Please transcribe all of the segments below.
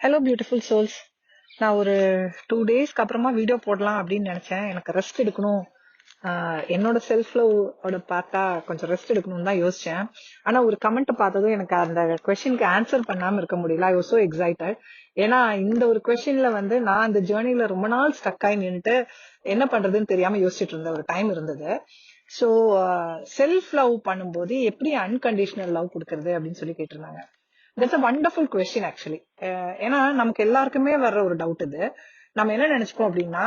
Hello beautiful souls நான் ஒரு two டேஸ்க்கு அப்புறமா வீடியோ போடலாம் அப்படின்னு நினைச்சேன். எனக்கு ரெஸ்ட் எடுக்கணும். என்னோட செல்ஃப் லவோட பார்த்தா கொஞ்சம் ரெஸ்ட் எடுக்கணும்னு தான் யோசிச்சேன். ஆனா ஒரு கமெண்ட் பார்த்ததும் எனக்கு அந்த கொஸ்டினுக்கு ஆன்சர் பண்ணாம இருக்க முடியல. ஐ வாஸ் சோ எக்ஸைட்டட் ஏன்னா இந்த ஒரு கொஸ்டின்ல வந்து நான் அந்த ஜேர்னில ரொம்ப நாள் ஸ்டக் ஆகி நின்றுட்டு என்ன பண்றதுன்னு தெரியாம யோசிச்சுட்டு இருந்த ஒரு டைம் இருந்தது. ஸோ செல்ஃப் லவ் பண்ணும்போது எப்படி அன்கண்டிஷனல் லவ் கொடுக்கறது அப்படின்னு சொல்லி கேட்டிருந்தாங்க. That's a wonderful question actually ஏன்னா நமக்கு எல்லாருக்குமே வர்ற ஒரு டவுட் இது. நம்ம என்ன நினைச்சுப்போம் அப்படின்னா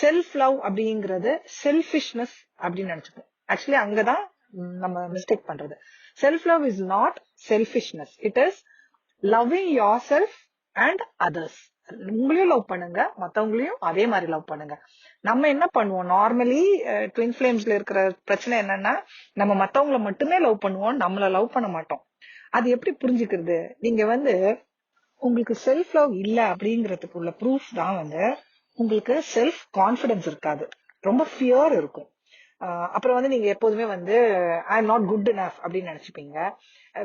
செல்ஃப் லவ் அப்படிங்கிறது செல்ஃபிஷ்னஸ் அப்படின்னு நினைச்சுப்போம். ஆக்சுவலி அங்கதான் நம்ம மிஸ்டேக் பண்றது. Self love is not selfishness it is loving your self and others உங்களையும் லவ் பண்ணுங்க மத்தவங்களையும் அதே மாதிரி லவ் பண்ணுங்க. நம்ம என்ன பண்ணுவோம்? நார்மலி ட்வின் ஃபிளேம்ஸ்ல இருக்கிற பிரச்சனை என்னன்னா நம்ம மத்தவங்களை மட்டுமே லவ் பண்ணுவோம் நம்மள லவ் பண்ண மாட்டோம். அது எப்படி புரிஞ்சுக்கிறது? நீங்க வந்து உங்களுக்கு செல்ஃப் லவ் இல்ல அப்படிங்கறதுக்கு உள்ள ப்ரூஃப் தான் வந்து உங்களுக்கு செல்ஃப் கான்பிடன்ஸ் இருக்காது. ரொம்ப ஃபியர் இருக்கும். அப்புறம் வந்து நீங்க எப்போதுமே வந்து I am not good enough அப்படின்னு நினைச்சுப்பீங்க.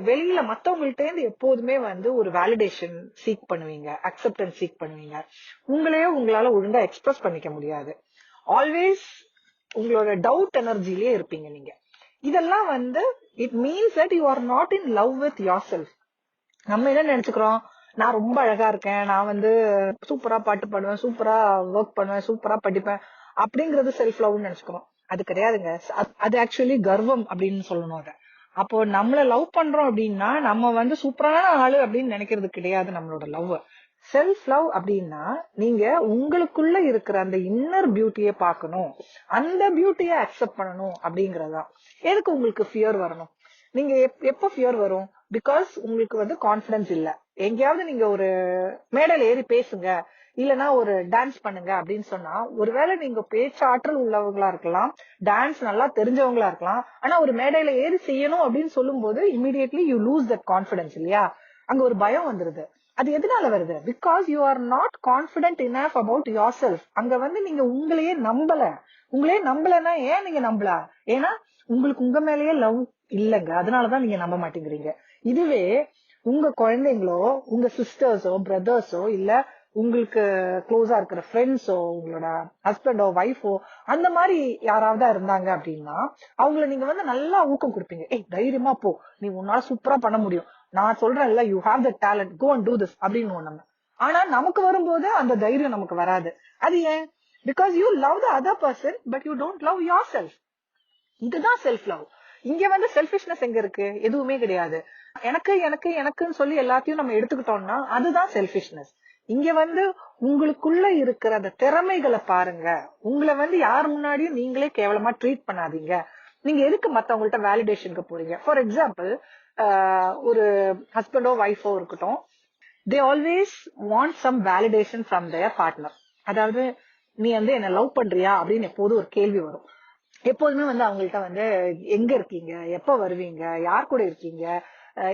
வெளியில மத்தவங்கள்ட்ட இருந்து எப்போதுமே வந்து ஒரு வேலிடேஷன் சீக் பண்ணுவீங்க அக்செப்டன்ஸ் சீக் பண்ணுவீங்க. உங்களையே உங்களால ஒழுங்கா எக்ஸ்பிரஸ் பண்ணிக்க முடியாது. ஆல்வேஸ் உங்களோட டவுட் எனர்ஜிலேயே இருப்பீங்க நீங்க. இதெல்லாம் வந்து it means that you are not in love with your self நம்ம என்ன நினைச்சுக்கிறோம்? நான் ரொம்ப அழகா இருக்கேன். நான் வந்து சூப்பரா பாட்டு பாடுவேன் சூப்பரா ஒர்க் பண்ணுவேன் சூப்பரா படிப்பேன் அப்படிங்கறது செல்ஃப் லவ்னு நினைச்சுக்கிறோம். அது கிடையாதுங்க. அது- ஆக்சுவலி கர்வம் அப்படின்னு சொல்லணும் அதை. அப்போ நம்மள லவ் பண்றோம் அப்படின்னா நம்ம வந்து சூப்பரான ஆளு அப்படின்னு நினைக்கிறது கிடையாது நம்மளோட லவ் செல்ஃப் லவ் அப்படின்னா நீங்க உங்களுக்குள்ள இருக்கிற அந்த இன்னர் பியூட்டியை பார்க்கணும். அந்த பியூட்டியை அக்செப்ட் பண்ணணும் அப்படிங்கறதுதான். எதுக்கு உங்களுக்கு ஃபியர் வரணும்? நீங்க எப்- எப்போ ஃபியர் வரும்? பிகாஸ் உங்களுக்கு வந்து கான்பிடன்ஸ் இல்ல. எங்கேயாவது நீங்க ஒரு மேடல் ஏறி பேசுங்க. இல்லனா ஒரு டான்ஸ் பண்ணுங்க அப்படின்னு சொன்னா ஒருவேளை நீங்க பேச்சாற்றல் உள்ளவங்களா இருக்கலாம். டான்ஸ் நல்லா தெரிஞ்சவங்களா இருக்கலாம். ஆனா ஒரு மேடையில ஏறி செய்யணும் அப்படின்னு சொல்லும்போது immediately you lose that confidence இல்லையா? அங்க ஒரு பயம் வந்துருது. அது எதனால வருது? Because you are not confident enough about your self அங்க வந்து நீங்க உங்களையே நம்பல. உங்களையே நம்பலன்னா ஏன் நீங்க நம்பல? ஏன்னா உங்களுக்கு உங்க மேலேயே லவ் இல்லைங்க. அதனாலதான் நீங்க நம்ப மாட்டேங்கிறீங்க. இதுவே உங்க குழந்தைங்களோ உங்க சிஸ்டர்ஸோ பிரதர்ஸோ இல்ல உங்களுக்கு க்ளோஸா இருக்கிற ஃப்ரெண்ட்ஸோ உங்களோட ஹஸ்பண்டோ ஒய்ஃபோ அந்த மாதிரி யாராவது இருந்தாங்க அப்படின்னா அவங்கள நீங்க வந்து நல்லா ஊக்கம் கொடுப்பீங்க. ஏய் தைரியமா போ. நீ உன்னால சூப்பரா பண்ண முடியும். நான் சொல்றேன்ல you have the talent go and do this அப்படின்னு நம்ம. ஆனா நமக்கு வரும்போது அந்த தைரியம் நமக்கு வராது. அது ஏன்? Because you love the other person but you don't love your self இதுதான் செல்ஃப் லவ் இங்க வந்து செல்ஃபிஷ்னஸ் எங்க இருக்கு? எதுவுமே கிடையாது. எனக்கு எனக்கு எனக்குன்னு சொல்லி எல்லாத்தையும் நம்ம எடுத்துக்கிட்டோம்னா அதுதான் செல்ஃபிஷ்னஸ் இங்க வந்து உங்களுக்குள்ள இருக்கிற அந்த திறமைகளை பாருங்க. உங்களை வந்து யார் முன்னாடியும் நீங்களே கேவலமா ட்ரீட் பண்ணாதீங்க. நீங்க எதுக்கு மத்தவங்கள்ட்ட வேலிடேஷனுக்கு போறீங்க? ஃபார் எக்ஸாம்பிள் ஒரு ஹஸ்பண்டோ ஒய்ஃபோ இருக்கட்டும் they always want some validation from their partner அதாவது நீ வந்து என்ன லவ் பண்றியா அப்படின்னு எப்போதும் ஒரு கேள்வி வரும். எப்போதுமே வந்து அவங்கள்ட்ட வந்து எங்க இருக்கீங்க? எப்ப வருவீங்க? யார் கூட இருக்கீங்க?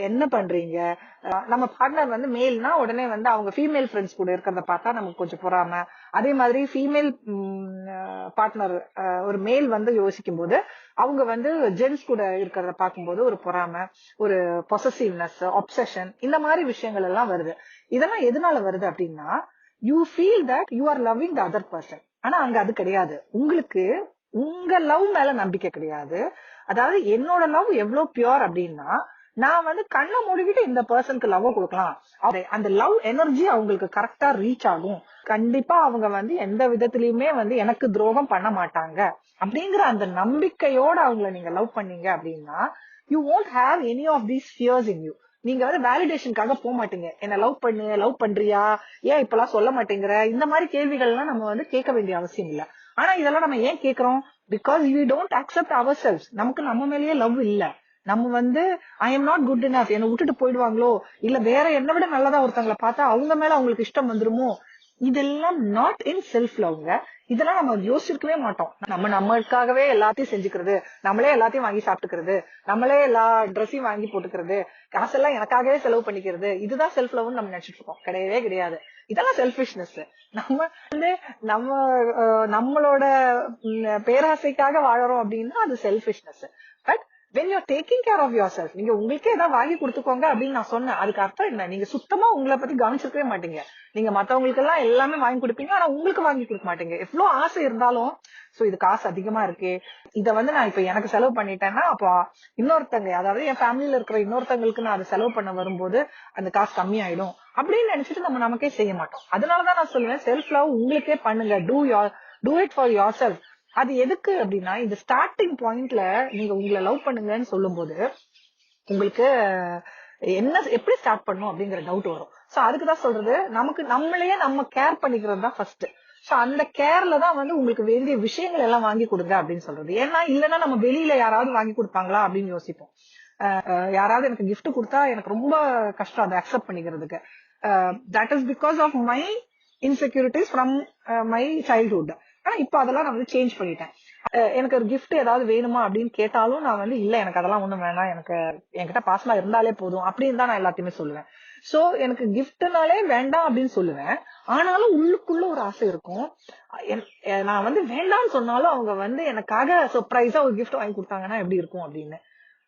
என்ன பண்றீங்க? நம்ம பார்ட்னர் வந்து மேல்னா உடனே வந்து அவங்க ஃபீமேல் ஃப்ரெண்ட்ஸ் கூட இருக்கிறத பார்த்தா நமக்கு கொஞ்சம் பொறாம. அதே மாதிரி ஃபீமேல் பார்ட்னர் ஒரு மேல் வந்து யோசிக்கும் போது அவங்க வந்து ஜென்ஸ் கூட இருக்கிறத பார்க்கும்போது ஒரு பொறாம ஒரு பொசசிவ்னஸ் அப்சஷன் இந்த மாதிரி விஷயங்கள் எல்லாம் வருது. இதெல்லாம் எதனால வருது அப்படின்னா you feel that you are loving the other person ஆனா அங்க அது கிடையாது. உங்களுக்கு உங்க லவ் மேல நம்பிக்கை கிடையாது. அதாவது என்னோட லவ் எவ்வளவு பியோர் அப்படின்னா நான் வந்து கண்ணை மூடிக்கிட்டு இந்த பர்சனுக்கு லவ் கொடுக்கலாம். அந்த லவ் எனர்ஜி அவங்களுக்கு கரெக்டா ரீச் ஆகும். கண்டிப்பா அவங்க வந்து எந்த விதத்திலயுமே வந்து எனக்கு துரோகம் பண்ண மாட்டாங்க. அப்படிங்கிற அந்த நம்பிக்கையோட அவங்கள நீங்க லவ் பண்ணீங்க அப்படின்னா you won't have any of these fears in you நீங்க வந்து வேலிடேஷனுக்காக போக மாட்டீங்க. என்ன லவ் பண்ணு லவ் பண்றியா? ஏன் இப்பெல்லாம் சொல்ல மாட்டேங்கிற? இந்த மாதிரி கேள்விகள்லாம் நம்ம வந்து கேட்க வேண்டிய அவசியம் இல்ல. ஆனா இதெல்லாம் நம்ம ஏன் கேக்குறோம் because you don't accept our selves நமக்கு நம்ம மேலேயே லவ் இல்லை. நம்ம வந்து I am not good enough என்னை விட்டுட்டு போயிடுவாங்களோ? இல்ல வேற என்ன விட நல்லதா ஒருத்தங்களை பார்த்தா அவங்க மேல அவங்களுக்கு இஷ்டம் வந்துருமோ? இதெல்லாம் நாட் இன் செல்ஃப் லவ்ங்க இதெல்லாம் நம்ம யோசிச்சிருக்கவே மாட்டோம். நம்ம நம்மளுக்காகவே எல்லாத்தையும் செஞ்சுக்கிறது நம்மளே எல்லாத்தையும் வாங்கி சாப்பிட்டுக்கிறது நம்மளே எல்லா ட்ரெஸ்ஸையும் வாங்கி போட்டுக்கிறது காசெல்லாம் எனக்காகவே செலவு பண்ணிக்கிறது இதுதான் செல்ஃப் லவ்னு நம்ம நினைச்சிட்டு இருக்கோம். கிடையவே கிடையாது. இதெல்லாம் செல்ஃபிஷ்னஸ் நம்ம வந்து நம்ம நம்மளோட பேராசைக்காக வாழறோம் அப்படின்னா அது selfishness but when you taking care of your self நீங்க உங்களுக்கே ஏதாவது வாங்கி கொடுத்துக்கோங்க அப்படின்னு நான் சொன்னேன். அதுக்கு அர்த்தம் என்ன? நீங்க சுத்தமா உங்களை பத்தி கவனிச்சிருக்கவே மாட்டீங்க. நீங்க மத்தவங்களுக்கு எல்லாம் எல்லாமே வாங்கி கொடுப்பீங்க ஆனா உங்களுக்கு வாங்கி கொடுக்க மாட்டீங்க. எவ்வளவு ஆசை இருந்தாலும் சோ இது காசு அதிகமா இருக்கு. இத வந்து நான் இப்ப எனக்கு செலவு பண்ணிட்டேன்னா அப்போ இன்னொருத்தங்க அதாவது என் ஃபேமிலியில இருக்கிற இன்னொருத்தங்களுக்கு நான் அதை செலவு பண்ண வரும்போது அந்த காசு கம்மியாயிடும். அப்படின்னு நினைச்சிட்டு நம்ம நமக்கே செய்ய மாட்டோம். அதனாலதான் நான் சொல்லுவேன் செல்ஃப் லவ் உங்களுக்கே பண்ணுங்க. Do your do it for your self அது எதுக்கு அப்படின்னா இந்த ஸ்டார்டிங் பாயிண்ட்ல நீங்க உங்களை லவ் பண்ணுங்கன்னு சொல்லும்போது உங்களுக்கு என்ன எப்படி ஸ்டார்ட் பண்ணும் அப்படிங்கிற டவுட் வரும். சோ அதுக்கு தான் சொல்றது நமக்கு நம்மளையே நம்ம கேர் பண்ணிக்கிறது தான் ஃபர்ஸ்ட் சோ அந்த கேர்ல தான் வந்து உங்களுக்கு வேண்டிய விஷயங்கள் எல்லாம் வாங்கி கொடுங்க அப்படின்னு சொல்றது. ஏன்னா இல்லைன்னா நம்ம வெளியில யாராவது வாங்கி கொடுப்பாங்களா அப்படின்னு யோசிப்போம். யாராவது எனக்கு கிஃப்ட் கொடுத்தா எனக்கு ரொம்ப கஷ்டம் அதை அக்செப்ட் பண்ணிக்கிறதுக்கு. That is because of my insecurities from my childhood ஆனா இப்போ அதெல்லாம் நான் வந்து சேஞ்ச் பண்ணிட்டேன். எனக்கு ஒரு கிஃப்ட் ஏதாவது வேணுமா அப்படின்னு கேட்டாலும் நான் வந்து இல்ல எனக்கு அதெல்லாம் ஒண்ணும் வேணாம். எனக்கு என்கிட்ட பாசமா இருந்தாலே போதும். அப்படின்னு தான் நான் எல்லாத்தையுமே சொல்லுவேன். சோ எனக்கு கிஃப்ட்னாலே வேண்டாம் அப்படின்னு சொல்லுவேன். ஆனாலும் உள்ளுக்குள்ள ஒரு ஆசை இருக்கும். என்- நான் வந்து வேண்டாம்னு சொன்னாலும் அவங்க வந்து எனக்காக சர்ப்ரைஸா ஒரு கிஃப்ட் வாங்கி கொடுத்தாங்கன்னா எப்படி இருக்கும் அப்படின்னு.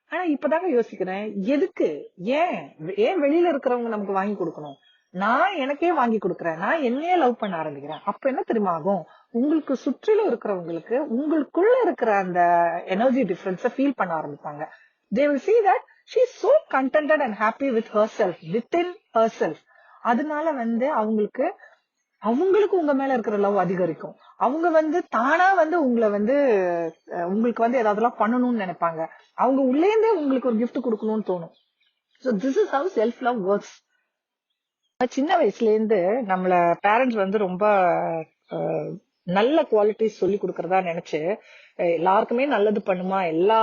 ஆனா இப்பதாங்க யோசிக்கிறேன் எதுக்கு? ஏன்? ஏன் வெளியில இருக்கிறவங்க நமக்கு வாங்கி கொடுக்கணும்? நான் எனக்கே வாங்கி கொடுக்குறேன். நான் என்னையே லவ் பண்ண ஆரம்பிக்கிறேன். அப்ப என்ன தெரியுமா ஆகும்? உங்களுக்கு சுற்றிலும் இருக்கிறவங்களுக்கு உங்களுக்குள்ள இருக்கிற அந்த எனர்ஜி டிஃபரன்ஸ ஃபீல் பண்ண ஆரம்பிப்பாங்க. They will see that she so contented and happy with her self with in her self அதனால வந்து அவங்களுக்கு அவங்களுக்கு உங்க மேல இருக்கிற லவ் அதிகரிக்கும். அவங்க வந்து தானா வந்து உங்களை வந்து உங்களுக்கு வந்து ஏதாவதுலாம் பண்ணணும்னு நினைப்பாங்க. அவங்க உள்ளேந்தே உங்களுக்கு ஒரு கிஃப்ட் கொடுக்கணும்னு தோணும். So this is how self love works சின்ன வயசுல இருந்து நம்மள பேரண்ட்ஸ் வந்து ரொம்ப நல்ல குவாலிட்டிஸ் சொல்லி கொடுக்கறதா நினைச்சு எல்லாருக்குமே நல்லது பண்ணுமா? எல்லா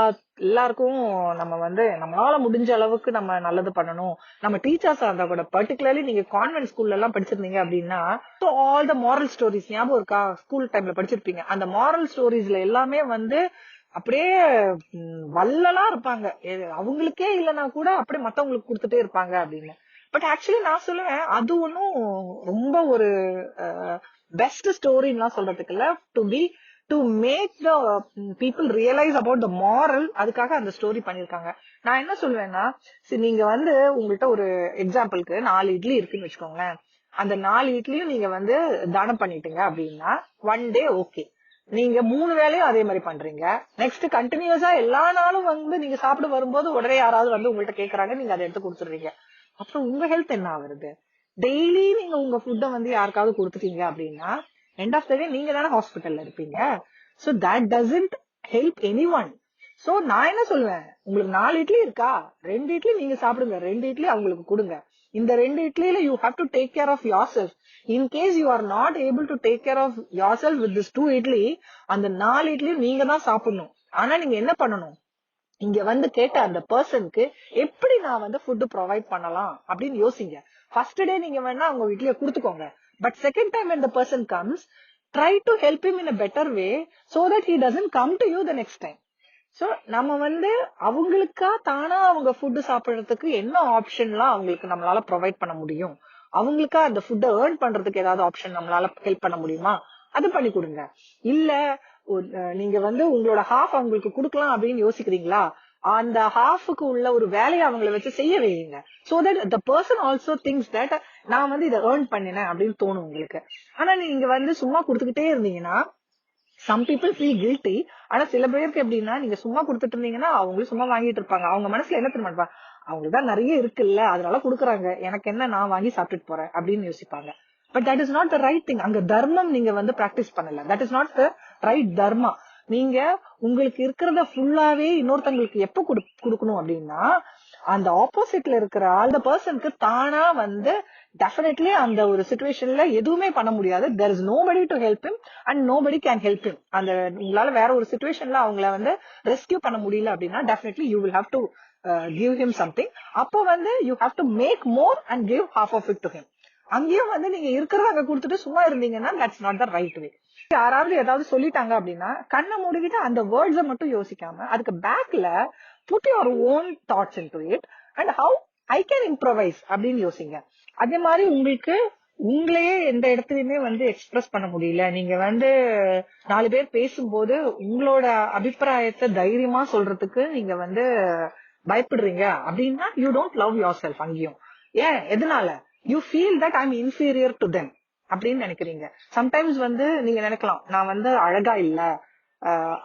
எல்லாருக்கும் நம்ம வந்து நம்மளால முடிஞ்ச அளவுக்கு நம்ம நல்லது பண்ணணும். நம்ம டீச்சர்ஸா இருந்தா கூட பர்டிகுலர்லி நீங்க கான்வென்ட் ஸ்கூல்ல எல்லாம் படிச்சிருந்தீங்க அப்படின்னா ஆல் த மாரல் ஸ்டோரிஸ் ஞாபகம் இருக்கா? ஸ்கூல் டைம்ல படிச்சிருப்பீங்க. அந்த மாரல் ஸ்டோரிஸ்ல எல்லாமே வந்து அப்படியே வல்லலாம் இருப்பாங்க. அவங்களுக்கே இல்லைன்னா கூட அப்படியே மத்தவங்களுக்கு கொடுத்துட்டே இருப்பாங்க அப்படின்னு. பட் ஆக்சுவலி நான் சொல்லுவேன் அது ஒன்றும் ரொம்ப ஒரு பெஸ்ட் ஸ்டோரின்லாம் சொல்றதுக்கு இல்ல. To be to make the people realise about the moral அதுக்காக அந்த ஸ்டோரி பண்ணிருக்காங்க நான் என்ன சொல்லுவேன்னா சரி நீங்க வந்து உங்கள்கிட்ட ஒரு எக்ஸாம்பிளுக்கு நாலு இட்லி இருக்குன்னு வச்சுக்கோங்களேன். அந்த நாலு இட்லியும் நீங்க வந்து தானம் பண்ணிட்டீங்க அப்படின்னா ஒன் டே ஓகே நீங்க மூணு வேலையும் அதே மாதிரி பண்றீங்க. நெக்ஸ்ட் கண்டினியூஸா எல்லா நாளும் வந்து நீங்க சாப்பிட வரும்போது உடனே யாராவது வந்து உங்கள்ட்ட கேக்குறாங்க நீங்க அதை எடுத்து கொடுத்துடுறீங்க. அப்புறம் உங்க ஹெல்த் என்ன ஆகுறது? டெய்லி நீங்க உங்க ஃபுட்டை வந்து யாருக்காவது கொடுத்துட்டீங்க அப்படின்னா எண்ட் ஆஃப் த டே நீங்க தானே ஹாஸ்பிட்டல்ல இருப்பீங்க. So that doesn't help any one so நான் என்ன சொல்லுவேன்? உங்களுக்கு நாலு இட்லி இருக்கா? ரெண்டு இட்லி நீங்க சாப்பிடுங்க. ரெண்டு இட்லி அவங்களுக்கு கொடுங்க. இந்த ரெண்டு இட்லியில you have to take care of your self in case you are not able to take care of your self with this two idli அந்த நாலு இட்லியும் நீங்க தான் சாப்பிடணும். ஆனா நீங்க என்ன பண்ணணும்? இங்க வந்து கேட்ட அந்த பர்சனுக்கு எப்படி நான் வந்து ஃபுட் ப்ரொவைட் பண்ணலாம்? அப்படின்னு யோசிங்க. ஃபர்ஸ்ட் டே நீங்க வேணா அவங்க வீட்லயே கொடுத்துக்கோங்க. But second time when person comes try to help help in in a better way so that he come to you the next time so நம்ம வந்து அவங்களுக்கா தானா அவங்க ஃபுட்டு சாப்பிடுறதுக்கு என்ன ஆப்ஷன்லாம் அவங்களுக்கு நம்மளால ப்ரொவைட் பண்ண முடியும்? அவங்களுக்கா அந்த ஃபுட்டை ஏர்ன் பண்றதுக்கு ஏதாவது ஆப்ஷன் நம்மளால ஹெல்ப் பண்ண முடியுமா? அது பண்ணி கொடுங்க. இல்ல நீங்க வந்து உங்களோட ஹாஃப் அவங்களுக்கு கொடுக்கலாம் அப்படின்னு யோசிக்கிறீங்களா? அந்த ஹாஃபுக்கு உள்ள ஒரு வேலையை அவங்கள வச்சு செய்ய வைங்க so that the person also thinks that நான் வந்து இதை ஏர்ன் பண்ணினேன் அப்படின்னு தோணும் உங்களுக்கு. ஆனா நீங்க வந்து சும்மா கொடுத்துக்கிட்டே இருந்தீங்கன்னா சம் பீப்புள் ஃபீல் கில்ட்டி ஆனா சில பேருக்கு எப்படின்னா நீங்க சும்மா கொடுத்துட்டு இருந்தீங்கன்னா அவங்களும் சும்மா வாங்கிட்டு இருப்பாங்க. அவங்க மனசுல என்ன தெரியுமா இருப்பாங்க? அவங்களுக்கு தான் நிறைய இருக்குல்ல அதனால குடுக்குறாங்க. எனக்கு என்ன நான் வாங்கி சாப்பிட்டுட்டு போறேன் அப்படின்னு யோசிப்பாங்க. But that is not the right thing அங்க தர்மம் நீங்க வந்து பிராக்டிஸ் பண்ணல. That is not the right dharma. நீங்க உங்களுக்கு இருக்கிறத ஃபுல்லாவே இன்னொருத்தங்களுக்கு எப்ப கொடுக்கணும் அப்படின்னா அந்த ஆப்போசிட்ல இருக்கிற ஆல் த பர்சனுக்கு தானா வந்து டெஃபினெட்லி அந்த ஒரு சுச்சுவேஷன்ல எதுவுமே பண்ண முடியாது. There is nobody to help him and nobody can help him அந்த உங்களால வேற ஒரு சுச்சுவேஷன்ல அவங்கள வந்து ரெஸ்கியூ பண்ண முடியல அப்படின்னா definitely you will have to give him something அப்போ வந்து you have to make more and give half of it to him அங்கேயும் வந்து நீங்க இருக்கிறத அங்க கொடுத்துட்டு சும்மா இருந்தீங்கன்னா that's not the right way யாராவது ஏதாவது சொல்லிட்டாங்க அப்படின்னா கண்ணை மூடிக்கிட்டு அந்த வேர்ட்ஸை மட்டும் யோசிக்காம அதுக்கு பேக்ல put your own thoughts in to it and how I can improvise அப்படின்னு யோசிங்க. அதே மாதிரி உங்களுக்கு உங்களையே எந்த இடத்துலயுமே வந்து எக்ஸ்பிரஸ் பண்ண முடியல. நீங்க வந்து நாலு பேர் பேசும்போது உங்களோட அபிப்பிராயத்தை தைரியமா சொல்றதுக்கு நீங்க வந்து பயப்படுறீங்க அப்படின்னா you don't love your self அங்கேயும். ஏன்? எதனால? You feel that I'm inferior to them அப்படின்னு நினைக்கிறீங்க. சம்டைம்ஸ் வந்து நீங்க நினைக்கலாம் நான் வந்து அழகா இல்ல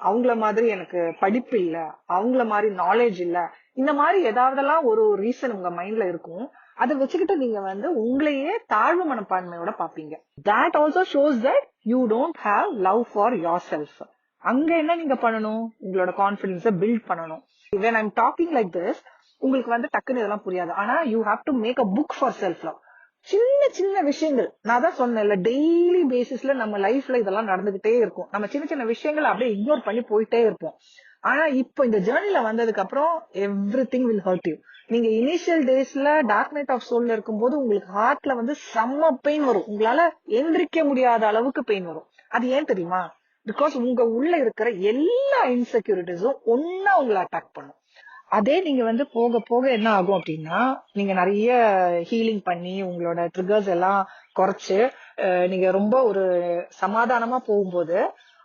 அவங்கள மாதிரி எனக்கு படிப்பு இல்ல அவங்கள மாதிரி நாலேஜ் இல்ல. இந்த மாதிரி ஏதாவதெல்லாம் ஒரு ரீசன் உங்க மைண்ட்ல இருக்கும். அதை வச்சுக்கிட்டு நீங்க வந்து உங்களையே தாழ்வு மனப்பான்மையோட பாப்பீங்க that also shows that you don't have love for your self அங்க என்ன நீங்க பண்ணணும்? உங்களோட கான்பிடன்ஸ பில்ட் பண்ணணும். When I'm talking like this உங்களுக்கு வந்து டக்குன்னு இதெல்லாம் புரியாது. ஆனா you have to make a book for self love சின்ன சின்ன விஷயங்கள். நான் தான் சொன்னேன்ல டெய்லி பேசிஸ்ல நம்ம லைஃப்ல இதெல்லாம் நடந்துகிட்டே இருக்கும். நம்ம சின்ன சின்ன விஷயங்கள் அப்படியே இக்னோர் பண்ணி போயிட்டே இருப்போம். ஆனா இப்போ இந்த ஜேர்னில வந்ததுக்கு அப்புறம் every thing will hurt you நீங்க இனிஷியல் டேஸ்ல டார்க் நைட் ஆஃப் சோல்ல இருக்கும்போது உங்களுக்கு ஹார்ட்ல வந்து செம்ம பெயின் வரும். உங்களால எந்திரிக்க முடியாத அளவுக்கு பெயின் வரும். அது ஏன் தெரியுமா? பிகாஸ் உங்க உள்ள இருக்கிற எல்லா இன்செக்யூரிட்டிஸும் ஒன்னா உங்களை அட்டாக் பண்ணும். அதே நீங்க வந்து போக போக என்ன ஆகும் அப்படின்னா நீங்க நிறைய ஹீலிங் பண்ணி உங்களோட ட்ரிகர்ஸ் எல்லாம் குறைச்சு நீங்க ரொம்ப ஒரு சமாதானமா போகும்போது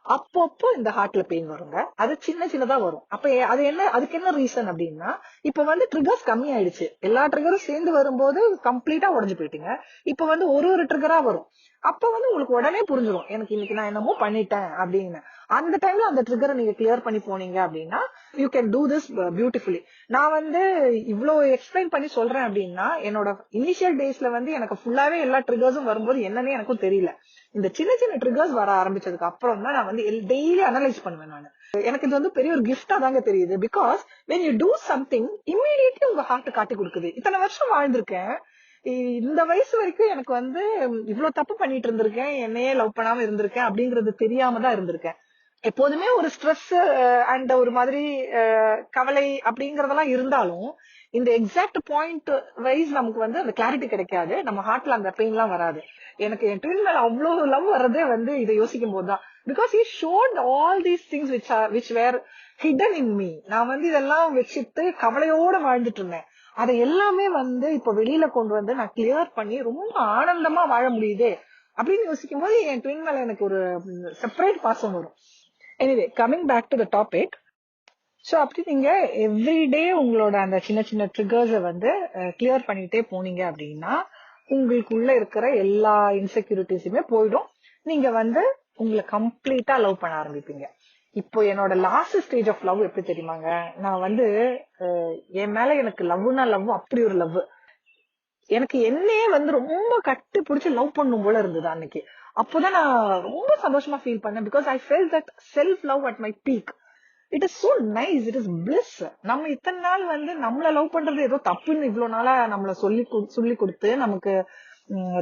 அப்பப்போ இந்த ஹார்ட்ல பெயின் வருங்க. அது சின்ன சின்னதா வரும். அப்ப அது என்ன அதுக்கு என்ன ரீசன் அப்படின்னா இப்ப வந்து ட்ரிகர்ஸ் கம்மி ஆயிடுச்சு எல்லா ட்ரிகரும் சேர்ந்து வரும்போது கம்ப்ளீட்டா உடஞ்சு போயிட்டீங்க. இப்ப வந்து ஒரு ஒரு ட்ரிகரா வரும். அப்ப வந்து உங்களுக்கு உடனே புரிஞ்சிடும் எனக்கு இன்னைக்கு நான் என்னமோ பண்ணிட்டேன் அப்படின்னு. அந்த டைம்ல அந்த ட்ரிகரை நீங்க கிளியர் பண்ணி போனீங்க அப்படின்னா you can do this beautifully நான் வந்து இவ்வளவு எக்ஸ்பிளைன் பண்ணி சொல்றேன் அப்படின்னா என்னோட இனிஷியல் டேஸ்ல வந்து எனக்கு ஃபுல்லாவே எல்லா ட்ரிகர்ஸும் வரும்போது என்னன்னு எனக்கும் தெரியல. இந்த சின்ன சின்ன ட்ரிகர்ஸ் வர ஆரம்பிச்சதுக்கு அப்புறம் தான் நான் வந்து டெய்லி அனலைஸ் பண்ணுவேன் நான். எனக்கு இது வந்து பெரிய ஒரு கிஃப்டா தாங்க தெரியுது. Because when you do something immediately உங்க ஹார்ட் காட்டி கொடுக்குது. இத்தனை வருஷம் வாழ்ந்திருக்கேன். இந்த வயசு வரைக்கும் எனக்கு வந்து இவ்வளவு தப்பு பண்ணிட்டு இருந்திருக்கேன். என்னையே லவ் பண்ணாம இருந்திருக்கேன் அப்படிங்கறது தெரியாம தான் இருந்திருக்கேன். எப்போதுமே ஒரு ஸ்ட்ரெஸ் அண்ட் ஒரு மாதிரி கவலை அப்படிங்கறதெல்லாம் இருந்தாலும் இந்த எக்ஸாக்ட் பாயிண்ட் வைஸ் நமக்கு வந்து அந்த கிளாரிட்டி கிடைக்காது. நம்ம ஹார்ட்ல அந்த பெயின் எல்லாம் வராது. எனக்கு என் ட்வின் மேல அவ்வளவு லவ் வர்றதே வந்து இதை யோசிக்கும் போதுதான் because he showed all these things which are which were hidden in me நான் வந்து இதெல்லாம் வச்சுட்டு கவலையோட வாழ்ந்துட்டு இருந்தேன். அதை எல்லாமே வந்து இப்ப வெளியில கொண்டு வந்து நான் கிளியர் பண்ணி ரொம்ப ஆனந்தமா வாழ முடியுதே அப்படின்னு யோசிக்கும் போது என் ட்வின் மேல எனக்கு ஒரு செப்பரேட் பாசம் வரும். Anyway coming back to the topic so அப்படி நீங்கள் எவ்ரிடே உங்களோட அந்த சின்ன சின்ன ட்ரிகர்ஸை வந்து கிளியர் பண்ணிட்டே போனீங்க அப்படின்னா உங்களுக்குள்ள இருக்கிற எல்லா இன்செக்யூரிட்டிஸுமே போயிடும். நீங்க வந்து உங்களை கம்ப்ளீட்டா லவ் பண்ண ஆரம்பிப்பீங்க. இப்போ என்னோட லாஸ்ட் ஸ்டேஜ் ஆஃப் லவ் எப்படி தெரியுமாங்க? நான் வந்து என் மேல எனக்கு லவ்னா லவ் அப்படி ஒரு லவ் எனக்கு என்னையே வந்து ரொம்ப கட்டு பிடிச்சி லவ் பண்ணும் போல இருந்தது அன்னைக்கு. அப்போதான் நான் ரொம்ப சந்தோஷமா ஃபீல் பண்ணேன் because I felt that self love at my peak it is so nice it is bliss நம்ம இத்தனை நாள் வந்து நம்மள லவ் பண்றது ஏதோ தப்புன்னு இவ்வளவு நாளா நம்மள சொல்லி சொல்லி கொடுத்து நமக்கு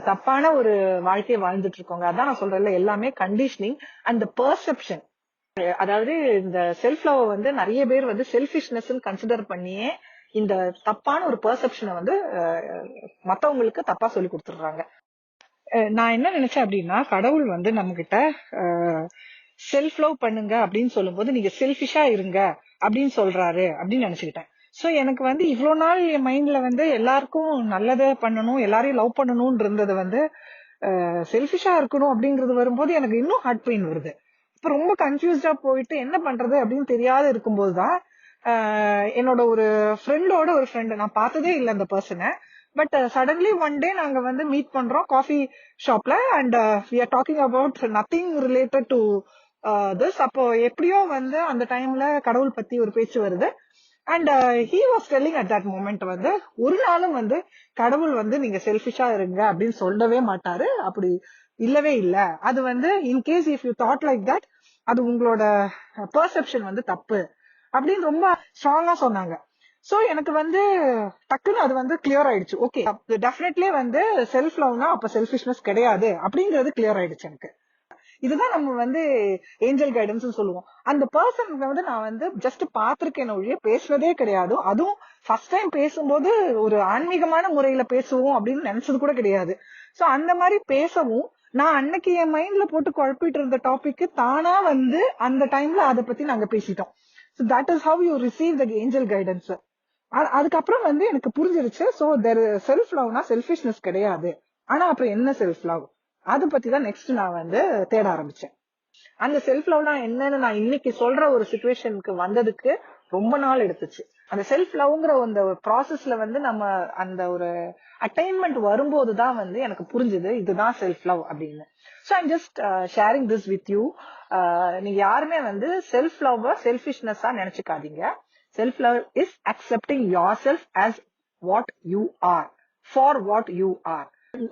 தப்பான ஒரு வாழ்க்கையை வாழ்ந்துட்டு இருக்கோங்க. அதான் நான் சொல்றேன்ல எல்லாமே கண்டிஷனிங் அண்ட் பர்செப்ஷன் அதாவது இந்த செல்ஃப் லவ் வந்து நிறைய பேர் வந்து செல்ஃபிஷ்னஸ் கன்சிடர் பண்ணியே இந்த தப்பான ஒரு பெர்செப்ஷனை வந்து மத்தவங்களுக்கு தப்பா சொல்லி கொடுத்துடுறாங்க. நான் என்ன நினைச்சேன் அப்படின்னா கடவுள் வந்து நம்ம கிட்ட செல்ஃப் லவ் பண்ணுங்க அப்படின்னு சொல்லும்போது நீங்க செல்ஃபிஷா இருங்க அப்படின்னு சொல்றாரு அப்படின்னு நினைச்சுக்கிட்டேன். சோ எனக்கு வந்து இவ்வளவு நாள் என் மைண்ட்ல வந்து எல்லாருக்கும் நல்லதை பண்ணணும் எல்லாரையும் லவ் பண்ணணும்னு இருந்தது வந்து செல்ஃபிஷா இருக்கணும் அப்படிங்கிறது வரும்போது எனக்கு இன்னும் ஹார்ட் பெயின் வருது. இப்ப ரொம்ப கன்ஃபியூஸ்டா போயிட்டு என்ன பண்றது அப்படின்னு தெரியாத இருக்கும்போது தான் என்னோட ஒரு ஃப்ரெண்டோட ஒரு ஃப்ரெண்டு நான் பார்த்ததே இல்லை அந்த பர்சனை பட் சடன்லி ஒன் டே நாங்க வந்து மீட் பண்றோம் காஃபி ஷாப்ல and we are talking about nothing related to this அப்போ எப்படியோ வந்து அந்த டைம்ல கடவுள் பத்தி ஒரு பேச்சு வருது. And he was telling at that moment வந்து ஒரு நாளும் வந்து கடவுள் வந்து நீங்க செல்ஃபிஷா இருங்க அப்படின்னு சொல்லவே மாட்டாரு. அப்படி இல்லவே இல்ல. அது வந்து in case if you thought like that அது உங்களோட பெர்செப்ஷன் வந்து தப்பு அப்படின்னு ரொம்ப ஸ்ட்ராங்கா சொன்னாங்க. சோ எனக்கு வந்து டக்குன்னு அது வந்து கிளியர் ஆயிடுச்சு. ஓகே டெஃபினெட்லி வந்து செல்ஃப் லவ்னா அப்ப செல்ஃபிஷ்னஸ் கிடையாது. அப்படிங்கிறது கிளியர் ஆயிடுச்சு எனக்கு. இதுதான் நம்ம வந்து ஏஞ்சல் கைடன்ஸ் சொல்லுவோம். அந்த பர்சன் வந்து நான் வந்து ஜஸ்ட் பாத்திருக்கேன் ஒழிய பேசுறதே கிடையாது. அதுவும் ஃபர்ஸ்ட் டைம் பேசும்போது ஒரு ஆன்மீகமான முறையில பேசுவோம் அப்படின்னு நினைச்சது கூட கிடையாது. சோ அந்த மாதிரி பேசவும் நான் அன்னைக்கு என் மைண்ட்ல போட்டு குழப்பிட்டு இருந்த டாபிக் தானா வந்து அந்த டைம்ல அதை பத்தி நாங்க பேசிட்டோம். So that is how you receive the angel guidance அதுக்கப்புறம் வந்து எனக்கு புரிஞ்சிருச்சு. சோ தெர் செல்ஃப் லவ்னா செல்ஃபிஷ்னஸ் கிடையாது. ஆனா அப்புறம் என்ன செல்ஃப் லவ் அதை பத்தி தான் நெக்ஸ்ட் நான் வந்து தேட ஆரம்பிச்சேன். அந்த செல்ஃப் லவ்னா என்னன்னு நான் இன்னைக்கு சொல்ற ஒரு சுச்சுவேஷனுக்கு வந்ததுக்கு ரொம்ப நாள் எடுத்துச்சு. அந்த செல்ஃப் லவ்ங்கிற அந்த ப்ராசஸ்ல வந்து நம்ம அந்த ஒரு அட்டைன்மெண்ட் வரும்போது தான் வந்து எனக்கு புரிஞ்சுது இதுதான் செல்ஃப் லவ் அப்படின்னு so I'm just sharing this with you நீங்க யாருமே வந்து செல்ஃப் லவ் செல்ஃபிஷ்னஸா நினைச்சுக்காதீங்க. Self love is accepting yourself as what you are for what you are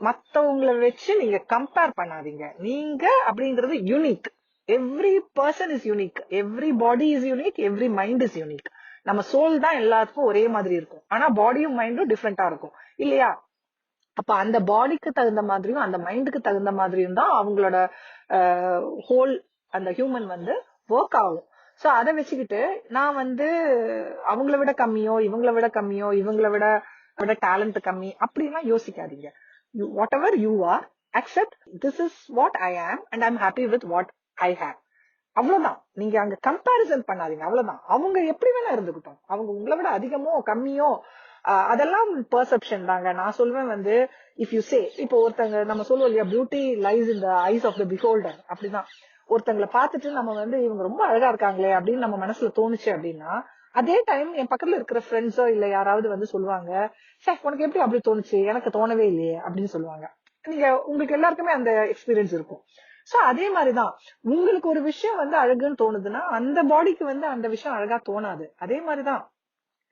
மத்தவங்களை வச்சு நீங்க கம்பேர் பண்ணாதீங்க. நீங்க அப்படிங்கிறது unique every person is unique every body is unique every mind is unique நம்ம சோல் தான் எல்லாத்துக்கும் ஒரே மாதிரி இருக்கும். ஆனா பாடியும் மைண்டும் டிஃப்ரெண்டா இருக்கும். இல்லையா? அப்ப அந்த பாடிக்கு தகுந்த மாதிரியும் அந்த மைண்டுக்கு தகுந்த மாதிரியும் தான் அவங்களோட ஹோல் அந்த ஹியூமன் வந்து ஒர்க் ஆகும். சோ அதை வச்சுக்கிட்டு நான் வந்து அவங்கள விட கம்மியோ இவங்கள விட கம்மியோ இவங்கள விட விட டேலண்ட் கம்மி அப்படிலாம் யோசிக்காதீங்க. Whatever you are accept this is what I am and I'm happy with what I have அவ்வளவுதான். நீங்க அங்க கம்பாரிசன் பண்ணாதீங்க. அவ்வளவுதான். அவங்க எப்படி வேணா இருந்துகிட்டோம். அவங்க உங்களை விட அதிகமோ கம்மியோ அதெல்லாம் பெர்செப்ஷன் தாங்க. நான் சொல்வேன் வந்து இஃப் யூ சே இப்போ ஒருத்தங்க நம்ம சொல்லுவோம் இல்லையா beauty lies in the eyes of the beholder அப்படிதான். ஒருத்தங்களை பார்த்துட்டு நம்ம வந்து இவங்க ரொம்ப அழகா இருக்காங்களே அப்படின்னு நம்ம மனசுல தோணுச்சு அப்படின்னா அதே டைம் என் பக்கத்துல இருக்கிற ஃப்ரெண்ட்ஸோ இல்ல யாராவது வந்து சொல்லுவாங்க சார் உனக்கு எப்படி அப்படி தோணுச்சு? எனக்கு தோணவே இல்லையே அப்படின்னு சொல்லுவாங்க. நீங்க உங்களுக்கு எல்லாருக்குமே அந்த எக்ஸ்பீரியன்ஸ் இருக்கும். சோ அதே மாதிரிதான் உங்களுக்கு ஒரு விஷயம் வந்து அழகுன்னு தோணுதுன்னா அந்த பாடிக்கு வந்து அந்த விஷயம் அழகா தோணாது. அதே மாதிரிதான்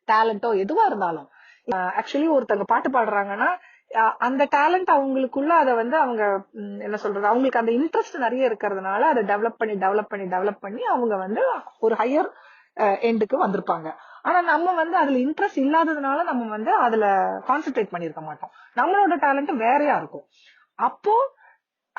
டேலண்டோ எதுவா இருந்தாலும் ஆக்சுவலி ஒருத்தங்க பாட்டு பாடுறாங்கன்னா அந்த டேலண்ட் அவங்களுக்குள்ள அதை வந்து அவங்க என்ன சொல்றது அவங்களுக்கு அந்த இன்ட்ரெஸ்ட் நிறைய இருக்கிறதுனால அதை டெவலப் பண்ணி டெவலப் பண்ணி டெவலப் பண்ணி அவங்க வந்து ஒரு ஹையர் எண்டுக்கு வந்திருப்பாங்க. ஆனா நம்ம வந்து அதுல இன்ட்ரெஸ்ட் இல்லாததுனால நம்ம வந்து அதுல கான்சென்ட்ரேட் பண்ணிருக்க மாட்டோம். நம்மளோட டேலண்ட் வேறையா இருக்கும். அப்போ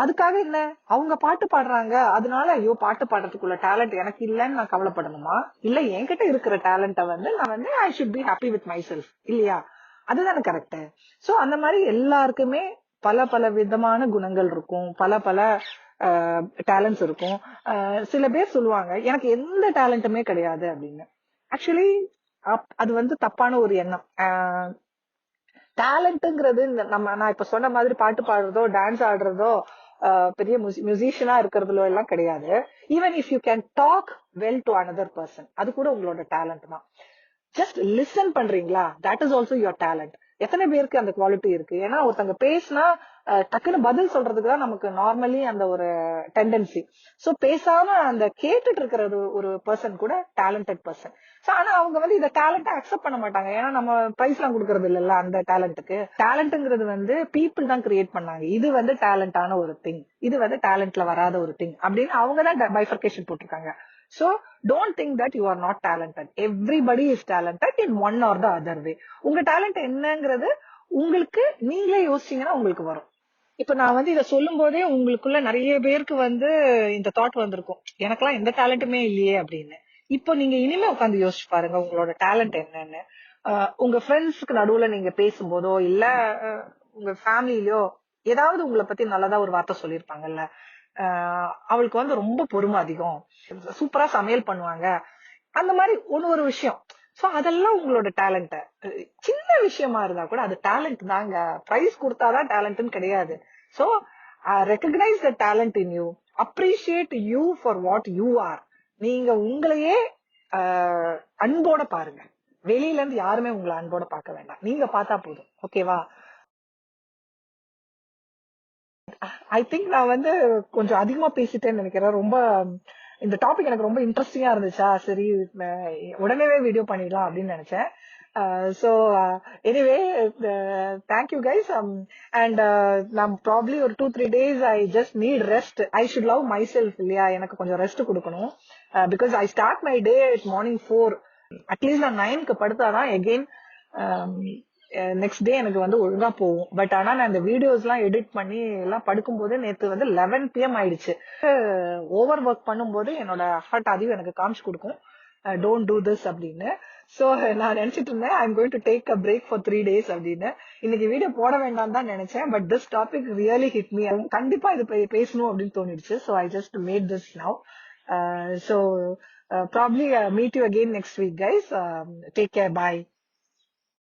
அதுக்காக என்ன? அவங்க பாட்டு பாடுறாங்க. அதனால ஐயோ பாட்டு பாடுறதுக்குள்ள டேலண்ட் எனக்கு இல்லைன்னு நான் கவலைப்படணுமா? இல்ல என்கிட்ட இருக்கிற டேலண்ட்டை வந்து நான் வந்து I should be happy with myself இல்லையா? அதுதானே கரெக்ட் சோ அந்த மாதிரி எல்லாருக்குமே பல பல விதமான குணங்கள் இருக்கும். பல பல டேலண்ட்ஸ் இருக்கும். சில பேர் சொல்லுவாங்க எனக்கு எந்த டேலண்ட்டுமே கிடையாது அப்படின்னு. ஆக்சுவலி அது வந்து தப்பான ஒரு எண்ணம். டேலண்ட்ங்கிறது நம்ம நான் இப்ப சொன்ன மாதிரி பாட்டு பாடுறதோ டான்ஸ் ஆடுறதோ பெரிய மியூசிஷியனா இருக்கிறதுல எல்லாம் கிடையாது. Even if you can talk well to another person அது கூட உங்களோட டேலண்ட் தான். ஜஸ்ட் லிசன் பண்றீங்களா? That is also your talent எத்தனை பேருக்கு அந்த குவாலிட்டி இருக்கு? ஏன்னா ஒருத்தங்க பேசினா அஹ், டக்குன்னு பதில் சொல்றதுக்கு தான் நமக்கு நார்மலி அந்த ஒரு டெண்டன்சி சோ பேசாம அந்த கேட்டுட்டு இருக்கிறது ஒரு பர்சன் கூட டேலண்டட் பர்சன் சோ ஆனா அவங்க வந்து இந்த டேலண்ட்டை அக்செப்ட் பண்ண மாட்டாங்க. ஏன்னா நம்ம ப்ரைஸ் எல்லாம் கொடுக்கறது இல்லல்ல அந்த டேலண்ட்டுக்கு டேலண்ட்ங்கிறது வந்து பீப்புள் தான் கிரியேட் பண்ணாங்க. இது வந்து டேலண்டான ஒரு திங் இது வந்து டேலண்ட்ல வராத ஒரு திங் அப்படின்னு அவங்க தான் பைஃபர்கேஷன் போட்டிருக்காங்க. So don't think that you are not talented everybody is talented in one or the other way உங்க டேலண்ட் என்னங்கிறது உங்களுக்கு நீங்களே யோசிச்சீங்கன்னா உங்களுக்கு வரும். இப்ப நான் வந்து இத சொல்லும் போதே உங்களுக்குள்ள நிறைய பேருக்கு வந்து இந்த தாட் வந்திருக்கும். எனக்கெல்லாம் எந்த டேலண்ட்டுமே இல்லையே அப்படின்னு. இப்போ நீங்க இனிமே உட்காந்து யோசிச்சு பாருங்க உங்களோட டேலண்ட் என்னன்னு. உங்க ஃப்ரெண்ட்ஸ்க்கு நடுவுல நீங்க பேசும்போதோ இல்ல உங்க ஃபேமிலிலயோ ஏதாவது உங்களை பத்தி நல்லதா ஒரு வார்த்தை சொல்லியிருப்பாங்கல்ல அவளுக்கு வந்து ரொம்ப பொறுமை அதிகம். சூப்பரா சமையல் பண்ணுவாங்க. அந்த மாதிரி ஒன்னு ஒரு விஷயம். சோ அதெல்லாம் உங்களோட டேலண்ட் சின்ன விஷயமா இருந்தா கூட அது டேலண்ட் தாங்க. பிரைஸ் கொடுத்தாதான் டேலண்ட்னு கிடையாது. So recognise the talent in you appreciate you for what you are நீங்க உங்களையே அன்போட பாருங்க. வெளியில இருந்து யாருமே உங்களை அன்போட பார்க்க வேண்டாம். நீங்க பார்த்தா போதும். ஓகேவா ஐ திங்க் நான் வந்து கொஞ்சம் அதிகமா பேசிட்டேன்னு நினைக்கிறேன். ரொம்ப இந்த டாபிக் எனக்கு ரொம்ப இன்ட்ரெஸ்டிங்கா இருந்துச்சா? சரி உடனே வீடியோ பண்ணிடலாம் அப்படின்னு நினைச்சேன். So anyway thank you guys and நான் ப்ராப்ளி ஒரு two three days I just need rest I should love myself இல்லையா? எனக்கு கொஞ்சம் ரெஸ்ட் கொடுக்கணும். Because I start my day morning four at least நான் நைனுக்கு படுத்தாதான் எகெயின் நெக்ஸ்ட் டே எனக்கு வந்து ஒழுங்கா போகும். பட் ஆனா நான் இந்த வீடியோஸ் எல்லாம் எடிட் பண்ணி எல்லாம் படுக்கும்போது நேத்து வந்து லெவன் பிஎம் ஆயிடுச்சு. ஓவர் ஒர்க் பண்ணும்போது என்னோட ஹார்ட் அதையும் எனக்கு காமிச்சு கொடுக்கும். டோன்ட் டூ திஸ் அப்படின்னு. சோ நான் நினைச்சிட்டு இருந்தேன் I'm going to take a break for three days அப்படின்னு. இன்னைக்கு வீடியோ போட வேண்டாம் தான் நினைச்சேன் but this topic really hit me கண்டிப்பா இது பே- பேசணும் அப்படின்னு தோணிடுச்சு. So I just made this now so probably meet you again next week guys take care bye